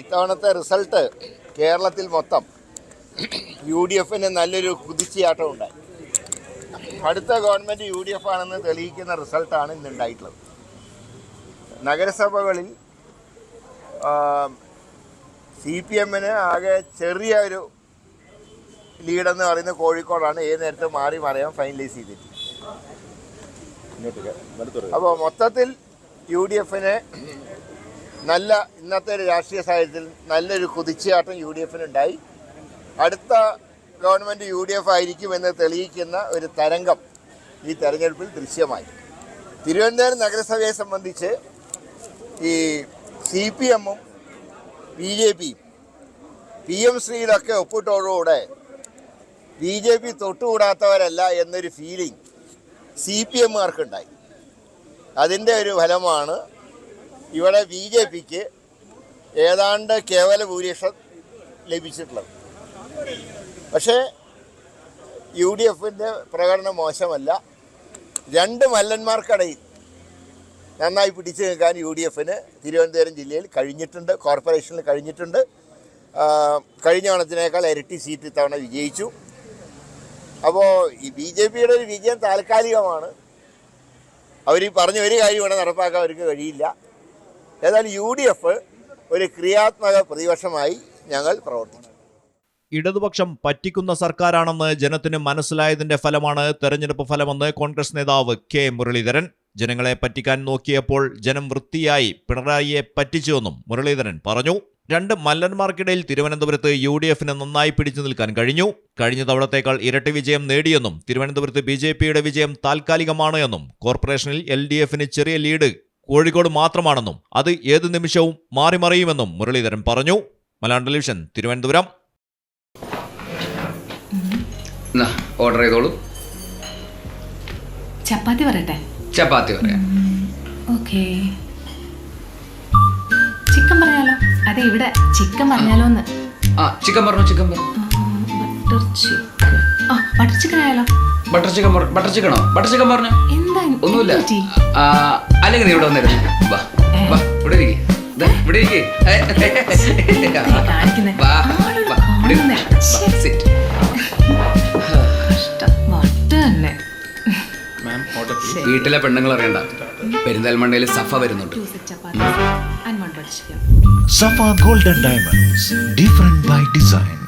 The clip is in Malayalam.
ഇത്തവണത്തെ റിസൾട്ട് കേരളത്തിൽ മൊത്തം യു ഡി എഫിന് നല്ലൊരു കുതിച്ചുചാട്ടം ഉണ്ടായി അടുത്ത ഗവൺമെന്റ് യു ഡി എഫ് ആണെന്ന് തെളിയിക്കുന്ന റിസൾട്ടാണ് ഇന്നുണ്ടായിട്ടുള്ളത്. നഗരസഭകളിൽ സി പി എമ്മിന് ആകെ ചെറിയ ഒരു ലീഡെന്ന് പറയുന്നത് കോഴിക്കോടാണ്. ഏത് നേരത്തെ മാറി മറിയാൻ ഫൈനലൈസ് ചെയ്തിട്ട്. അപ്പോൾ മൊത്തത്തിൽ യു ഡി എഫിന് നല്ല ഇന്നത്തെ ഒരു രാഷ്ട്രീയ സാഹചര്യത്തിൽ നല്ലൊരു കുതിച്ചുചാട്ടം യു ഡി എഫിനുണ്ടായി അടുത്ത ഗവൺമെന്റ് യു ഡി എഫ് ആയിരിക്കുമെന്ന് തെളിയിക്കുന്ന ഒരു തരംഗം ഈ തെരഞ്ഞെടുപ്പിൽ ദൃശ്യമായി. തിരുവനന്തപുരം നഗരസഭയെ സംബന്ധിച്ച് ഈ സി പി എമ്മും ബി ജെ പിയും പി എം ശ്രീയിലൊക്കെ ഒപ്പിട്ടോടുകൂടെ ബി ജെ പി തൊട്ടുകൂടാത്തവരല്ല എന്നൊരു ഫീലിംഗ് സി പി എമ്മുകാർക്കുണ്ടായി. അതിന്റെ ഒരു ഫലമാണ് ഇവിടെ ബി ജെ പിക്ക് ഏതാണ്ട് കേവല ഭൂരിപക്ഷം ലഭിച്ചിട്ടുള്ളത്. പക്ഷേ യു ഡി എഫിന്റെ പ്രകടനം മോശമല്ല. രണ്ട് മല്ലന്മാർക്കിടയിൽ നന്നായി പിടിച്ചു നിൽക്കാൻ യു ഡി എഫിന് തിരുവനന്തപുരം ജില്ലയിൽ കഴിഞ്ഞിട്ടുണ്ട് കോർപ്പറേഷനിൽ കഴിഞ്ഞിട്ടുണ്ട്. കഴിഞ്ഞ ഓണത്തിനേക്കാൾ ഇരട്ടി സീറ്റ് ഇത്തവണ വിജയിച്ചു. അപ്പോൾ ഈ ബി ജെ പിയുടെ ഒരു വിജയം താൽക്കാലികമാണ്. അവർ പറഞ്ഞ ഒരു കാര്യം ഇവിടെ നടപ്പാക്കാൻ അവർക്ക് കഴിയില്ല. ഏതായാലും യു ഡി എഫ് ഒരു ക്രിയാത്മക പ്രതിപക്ഷമായി ഞങ്ങൾ പ്രവർത്തിക്കും. ഇടതുപക്ഷം പറ്റിക്കുന്ന സർക്കാരാണെന്ന് ജനത്തിന് മനസ്സിലായതിന്റെ ഫലമാണ് തെരഞ്ഞെടുപ്പ് ഫലമെന്ന് കോൺഗ്രസ് നേതാവ് കെ മുരളീധരൻ. ജനങ്ങളെ പറ്റിക്കാൻ നോക്കിയപ്പോൾ ജനം വൃത്തിയായി പിണറായിയെ പറ്റിച്ചുവെന്നും മുരളീധരൻ പറഞ്ഞു. രണ്ട് മല്ലന്മാർക്കിടയിൽ തിരുവനന്തപുരത്ത് യു ഡി എഫിന് നന്നായി പിടിച്ചു നിൽക്കാൻ കഴിഞ്ഞു. കഴിഞ്ഞ തവണത്തേക്കാൾ ഇരട്ടി വിജയം നേടിയെന്നും തിരുവനന്തപുരത്ത് ബി ജെ പിയുടെ വിജയം താൽക്കാലികമാണ് എന്നും കോർപ്പറേഷനിൽ എൽ ഡി എഫിന് ചെറിയ ലീഡ് കോഴിക്കോട് മാത്രമാണെന്നും അത് ഏത് നിമിഷവും മാറിമറിയുമെന്നും മുരളീധരൻ പറഞ്ഞു. മലയാളം ടെലിവിഷൻ തിരുവനന്തപുരം. ഓർഡർ ചെയ്തോളൂ. ചപ്പാത്തി പറയട്ടെ? ചപ്പാത്തി പറയാം. ഓക്കേ. ചിക്കൻ പറയാലോ അതെ ഇവിടെ ചിക്കൻ പറഞ്ഞാലോന്ന്. ആ ചിക്കൻ പറഞ്ഞു ചിക്കൻ പറഞ്ഞു. Butter chicken. ബട്ടർ ചിക്കൻ ആയാലോ? ബട്ടർ ചിക്കൻ ബട്ടർ ചിക്കനോ ബട്ടർ ചിക്കൻ പറഞ്ഞു? എന്താ ഒന്നുമില്ല. അല്ലെങ്കിൽ നീ ഇവിടെ വന്നിരുന്നു. വാ വാ ഇവിടെ ഇരിക്ക്. ദേ, ഇവിടെ വീട്ടിലെ പെണ്ണുങ്ങൾ അറിയണ്ട. പെരിന്തൽമണ്ണയിൽ സഫ വരുന്നുണ്ട്. Safa golden diamonds different by butter